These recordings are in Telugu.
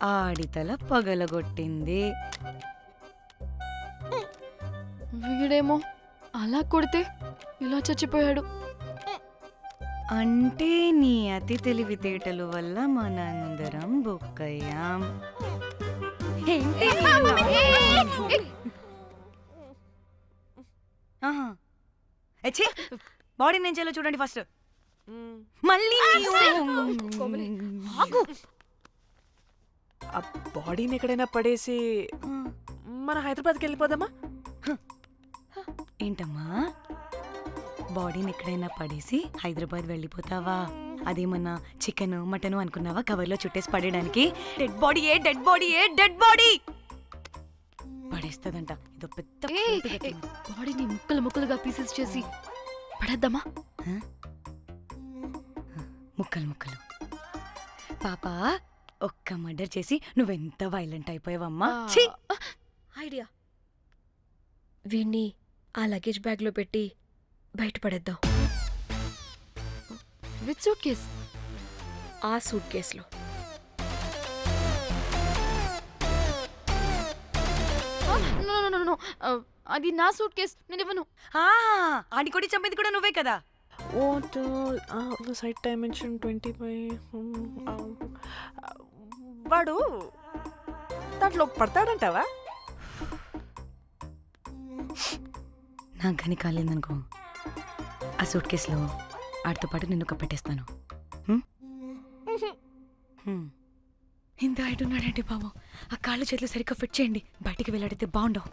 ఆడితల పగలగొట్టింది. వీడేమో అలా కొడితే ఇలా చచ్చిపోయాడు. అంటే నీ అతి తెలివితేటలు వల్ల మనందరం బుక్కయ్యాం! బాడీ నేను చేయాలో చూడండి ఫస్ట్. మళ్ళీ కోమలి, ఆగు. ఆ బాడీని ఎక్కడైనా పడేసి మన హైదరాబాద్కి వెళ్ళిపోదామా? ఏంటమ్మా? బాడీని ఎక్కడైనా పడేసి హైదరాబాద్ వెళ్ళిపోతావా? అదేమన్నా చికెన్ మటన్ అనుకున్నావా? కవర్లో చుట్టేసి పడేయడానికి? డెడ్ బాడీ ఏ డెడ్ బాడీ ఏ డెడ్ బాడీ పడేస్తుందంట. ఇదో పెద్ద. బాడీని ముక్కలు ముక్కలుగా పీసెస్ చేసి పడేద్దామా? ముక్కలు ముక్కలు. పాప ఒక్క మర్డర్ చేసి నువ్వెంత వైలెంట్ అయిపోయావమ్మా? ఛీ! ఐడియా. వీణ్ణి ఆ లగేజ్ బ్యాగ్లో పెట్టి బయటపడేద్దాం. విత్ సూట్ కేస్ ఆ సూట్ కేసులో నో నో నో అది నా సూట్ కేస్ నేను ఇవ్వను. ఆ, ఆడి కొడి చంపేది కూడా నువ్వే కదా? What site dimension twenty five వాడు దాంట్లో పడతాడంటావా? నాకు కానీ కాలేదనుకో. ఆ సూట్ కేసులో ఆడితో పాటు నిన్ను కప్పెట్టేస్తాను. ఇంత ఐడున్నాడండి బాబు ఆ కాళ్ళు చేతులు సరిగ్గా ఫిట్ చేయండి. బయటికి వెళ్ళాడితే బాగుండవు.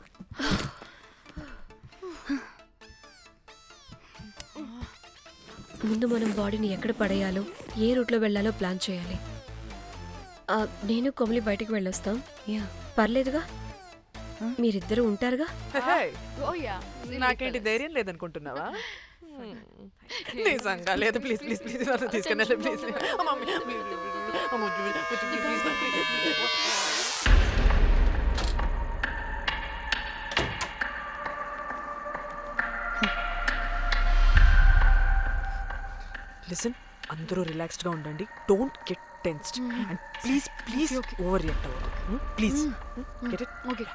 ముందు మనం బాడీని ఎక్కడ పడేయాలో ఏ రూట్లో వెళ్ళాలో ప్లాన్ చేయాలి. నేను కొమలి బయటికి వెళ్ళొస్తాం. యా. పర్లేదుగా? మీరిద్దరూ ఉంటారుగా? Oh yeah. నాకేంటి ధైర్యం లేదనుకుంటున్నావా? నిజంగా లేదు. ప్లీజ్ ప్లీజ్ ప్లీజ్ నన్ను తీసుకెళ్ళండి ప్లీజ్. లిసన్ అందరూ రిలాక్స్డ్గా ఉండండి don't get tensed and please please over react అవ్వదు ప్లీజ్ గెట్ ఇట్ ఓకే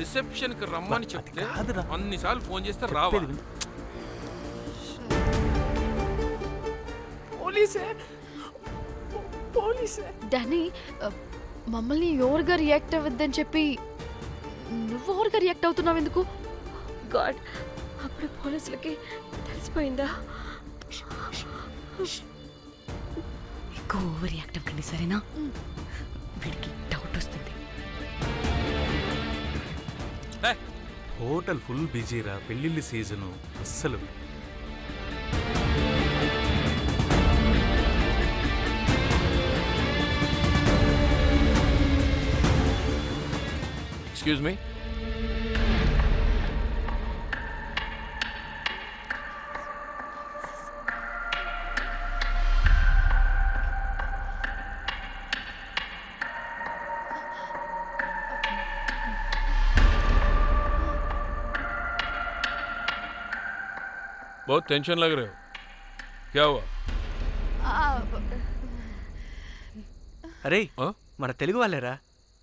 రిసెప్షన్కి రమ్మని అది చెప్తే. అన్నిసార్లు ఫోన్ చేస్తే రావా? చెప్పేది విను. పోలీసే. పోలీసే. డానీ మమ్మల్ని ఎవరుగా రియాక్ట్ అవ్వద్దని చెప్పి నువ్వు ఎవరుగా రియాక్ట్ అవుతున్నావు ఎందుకు? గాడ్ అప్పుడు పోలీసులకి తెలిసిపోయిందా? ఎక్కువ ఓవర్ రియాక్ట్ అవ్వకండి సరేనా? వీడికి డౌట్ వస్తుంది. హోటల్ ఫుల్ బిజీరా పెళ్ళిళ్ళ సీజను అస్సలు ఎక్స్క్యూజ్ మీ बहुत टेंशन लग रहे हो क्या हुआ అరే ఆ? మన తెలుగు వాళ్ళేరా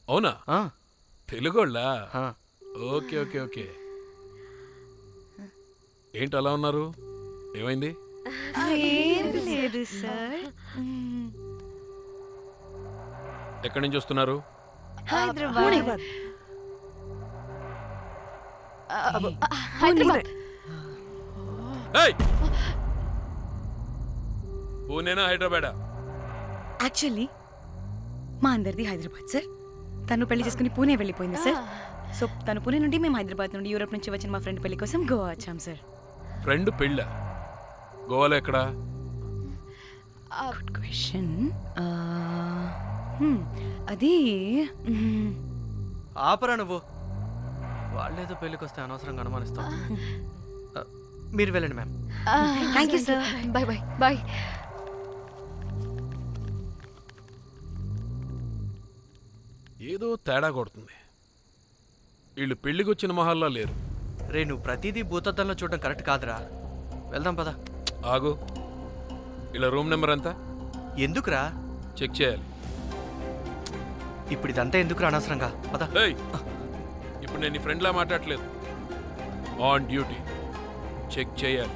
అవునా ఆ, తెలుగోళ్ళా. Okay okay okay. ఏంటి అలా ఉన్నారు? ఏమైంది? ఏం లేదు సార్. ఎక్కడి నుంచి వస్తున్నారు? హైదరాబాద్. హైదరాబాద్. ఏయ్! పూణేనా హైదరాబాదా యాక్చువల్లీ మా అందరిది హైదరాబాద్ సార్. తను పెళ్ళి చేసుకుని పూణే వెళ్ళిపోయింది సార్. సో తను పుణె నుండి మేము హైదరాబాద్ నుండి యూరోప్ నుంచి వచ్చిన మా ఫ్రెండ్ పెళ్ళి కోసం గోవా వచ్చాం సార్. ఫ్రెండ్ పెళ్ళ? గోవాలో ఎక్కడా? గుడ్ క్వశ్చన్ అది ఆపరా నువ్వు. వాళ్ళేదో పెళ్ళికి వస్తే అనవసరంగా అనుమానిస్తాం. మీరు వెళ్ళండి ma'am. Thank you, sir. Bye bye bye ఏదో తేడా కొడుతుంది. వీళ్ళు పెళ్ళికి వచ్చిన మహల్లా లేరు. రే నువ్వు ప్రతిదీ భూతద్దంలో చూడడం కరెక్ట్ కాదురా. వెళ్దాం పద. ఆగు. ఇలా రూమ్ నెంబర్ ఎంత? ఎందుకురా? చెక్ చేయాలి. ఇప్పుడు ఇదంతా ఎందుకురా అనవసరంగా? పద. ఏయ్! ఇప్పుడు నేను నీ ఫ్రెండ్లా మాట్లాడట్లేదు. ఆన్ డ్యూటీ చెక్ చేయాలి.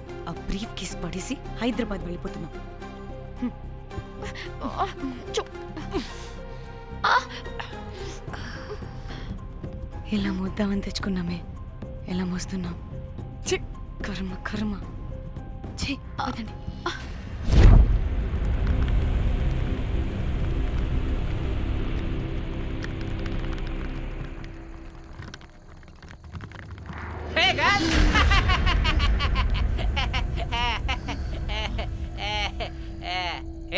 ఆ బ్రీఫ్ కేస్ పడేసి హైదరాబాద్ వెళ్ళిపోతున్నాం చు. ఎలా మోద్దామని తెచ్చుకున్నామే ఎలా మోస్తున్నాం! కర్మ కర్మ పదండి. Hey guys!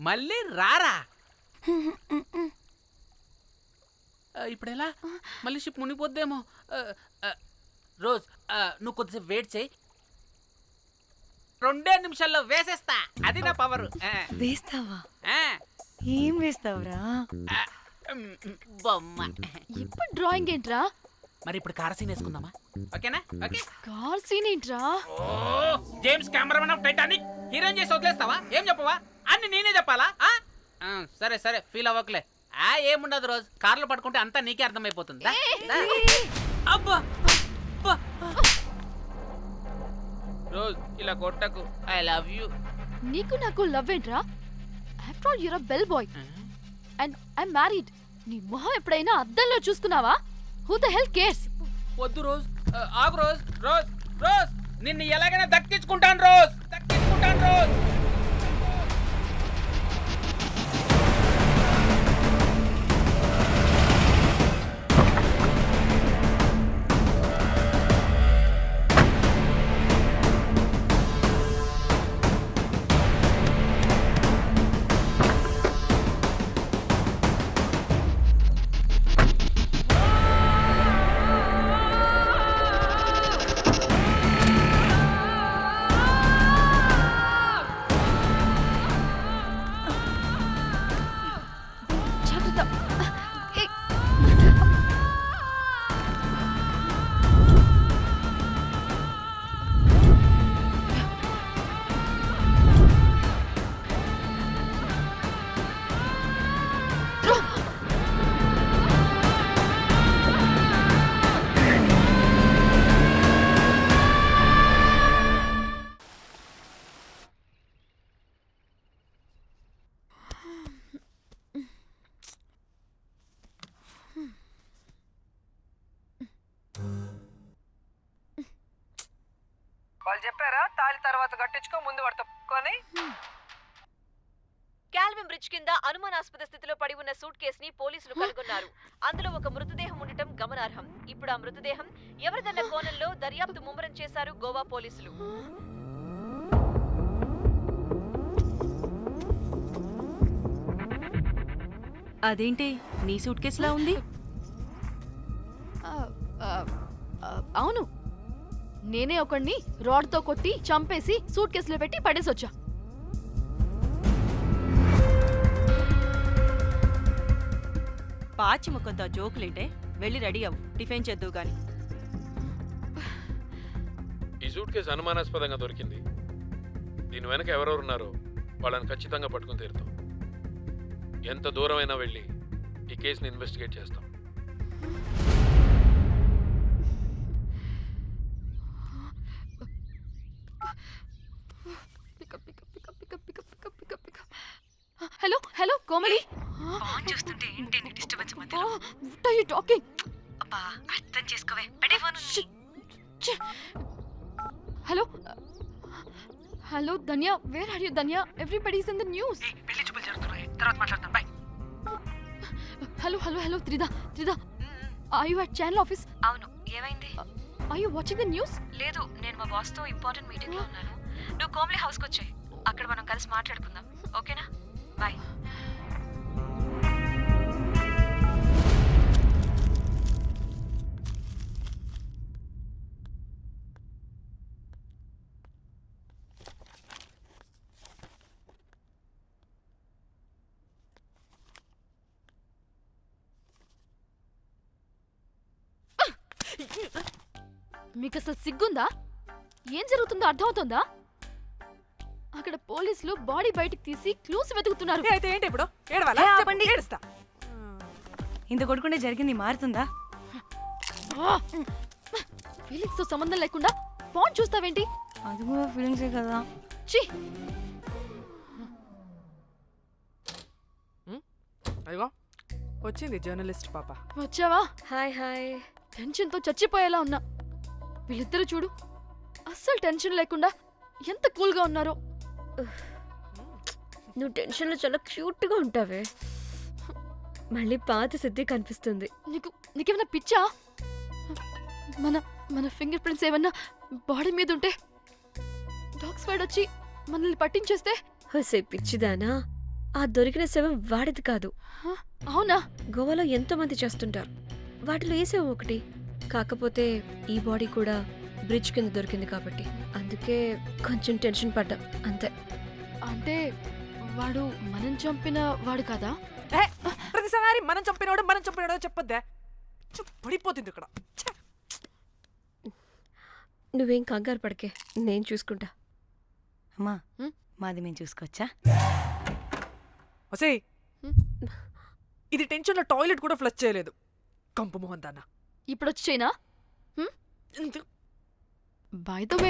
మళ్ళీ రారా? ఇప్పుడు ఎలా మళ్ళీ షిప్ మునిగిపోద్దేమో. ఆ, రోజ్ నువ్వు కొద్దిసేపు వెయిట్ చేయి. రెండే నిమిషాల్లో వేసేస్తా. అది నా పవర్ వేస్తావా? ఏం వేస్తావురా? బొమ్మ. ఇప్పుడు డ్రాయింగ్ ఏంట్రా? మరి ఇప్పుడు కార్ సీన్ వేసుకుందామా? ఓకేనా? ఓకే. కార్ సీన్ ఏంట్రా? James cameraman of Titanic heroine చేసి వదిలేస్తావా? ఏం చెప్పవా? అన్ని నేనే చెప్పాలా? ఆ? ఆ, సరే సరే ఫీల్ అవ్వకలే. ఆ ఏముండదు రోజు. కార్లో పడుకుంటే అంతా నీకే అర్థమైపోతుంది. దా, దా. అబ్బా అబ్బా. రోజ్ ఇలా కొట్టకు. I love you. నీకు నాకు లవ్ ఏంట్రా? After all your bell boy and I married నీ మొహం ఎప్పుడైనా అద్దంలో చూసుకున్నావా? హూ ద హెల్ కేర్స్ వద్దు రోజ్. ఆ, ఆగు రోజ్. Rose rose. నిన్ను ఎలాగైనా దక్కించుకుంటాను రోజ్. దక్కించుకుంటాను రోజ్. చెప్పారా తాళి తర్వాత కట్టించుకో ముందు వాడు తప్పుకొని క్యాల్విన్ బ్రిడ్జ్ కింద అనుమానాస్పద స్థితిలో పడి ఉన్న సూట్ కేసుని పోలీసులు కనుగొన్నారు. అందులో ఒక మృతదేహం ఉండటం గమనార్హం. ఇప్పుడు ఆ మృతదేహం ఎవరిదన్న కోణంలో దర్యాప్తు ముమ్మరం చేశారు గోవా పోలీసులు? అదేంటి? నీ సూట్ కేసులా ఉంది? ఆ, ఆ, ఆ, అవును. నేనే ఒకడిని రాడ్తో కొట్టి చంపేసి సూట్ కేసులో పెట్టి పడేసొచ్చా. పాచి ముఖంతో జోకులేంటే వెళ్ళి రెడీ అవ్వు. టిఫిన్ చేద్దువు గాని. ఈ సూట్ కేసు అనుమానాస్పదంగా దొరికింది. దీని వెనక ఎవరెవరు ఉన్నారో వాళ్ళని ఖచ్చితంగా పట్టుకుని తీరుతాం. ఎంత దూరమైనా వెళ్ళి ఈ కేసుని ఇన్వెస్టిగేట్ చేస్తాం. కోమలి? చూస్తుంటే ఏంటి disturbance what are you talking అబ్బా అర్థం చేసుకోవే. పెట్టే phone hello hello Dhanya where are you Dhanya? Everybody is in the news పెళ్ళి చూపులు జరుగుతున్నాయి. తర్వాత మాట్లాడతాం. Bye hello hello hello Trida Trida are you at channel office అవును ఏమైంది? Are you watching the news లేదు నేను మా బాస్తో ఇంపార్టెంట్ మీటింగ్లో ఉన్నాను. నువ్వు కోమ్లీ హౌస్కి వచ్చాయి. అక్కడ మనం కలిసి మాట్లాడుకుందాం. ఓకేనా? బాయ్ మీకు అసలు సిగ్గుందా? ఏం జరుగుతుందో అర్థమవుతుందా? అక్కడ పోలీసులు బాడీ బయటికి తీసి క్లూస్ వెతుకుతున్నారు. అయితే ఏంటి ఇప్పుడు? ఏడవాలా. ఏడుస్తా. ఇంత కొడుకుంటే జరిగింది మారుతుందా? ఫీలింగ్స్తో సంబంధం లేకుండా ఫోన్ చూస్తావేంటి? అది కూడా ఫీలింగ్సే కదా. అదిగో వచ్చింది జర్నలిస్ట్ పాప. వచ్చావా? Hi hi. టెన్షన్తో చచ్చిపోయేలా ఉన్నా. వీళ్ళిద్దరూ చూడు అస్సలు టెన్షన్ లేకుండా ఎంత కూల్గా ఉన్నారో. నువ్వు టెన్షన్లో చాలా క్యూట్గా ఉంటావే. మళ్ళీ పాత సిద్ధి కనిపిస్తుంది. నీకు నీకేమైనా పిచ్చా? మన మన ఫింగర్ ప్రింట్స్ ఏమన్నా బాడీ మీద ఉంటే డాగ్ స్క్వాడ్ వచ్చి మనల్ని పట్టించేస్తే? హోసే పిచ్చిదానా? ఆ దొరికిన శవం వాడిది కాదు? అవునా? గోవాలో ఎంతో మంది చేస్తుంటారు. వాటిలో శవం ఒకటి. కాకపోతే ఈ బాడీ కూడా బ్రిడ్జ్ కింద దొరికింది కాబట్టి. అందుకే కొంచెం టెన్షన్ పడ్డా. అంతే. అంటే వాడు మనం చంపిన వాడు కదా? ఏ, ప్రతిసారి మనం చంపినోడు మనం చంపినోడు చెప్పొద్దే. చు, పడిపోతుంది ఇక్కడ. ఛే. నువ్వేం కంగారు పడకే నేను చూసుకుంటా. అమ్మా? మాది మేము చూసుకోవచ్చా? ఒసేయ్? ఇది టెన్షన్లో టాయిలెట్ కూడా ఫ్లష్ చేయలేదు. కంపు మొహం దాన్న ఇప్పుడు వచ్చి చైనా ఎందుకు? By the way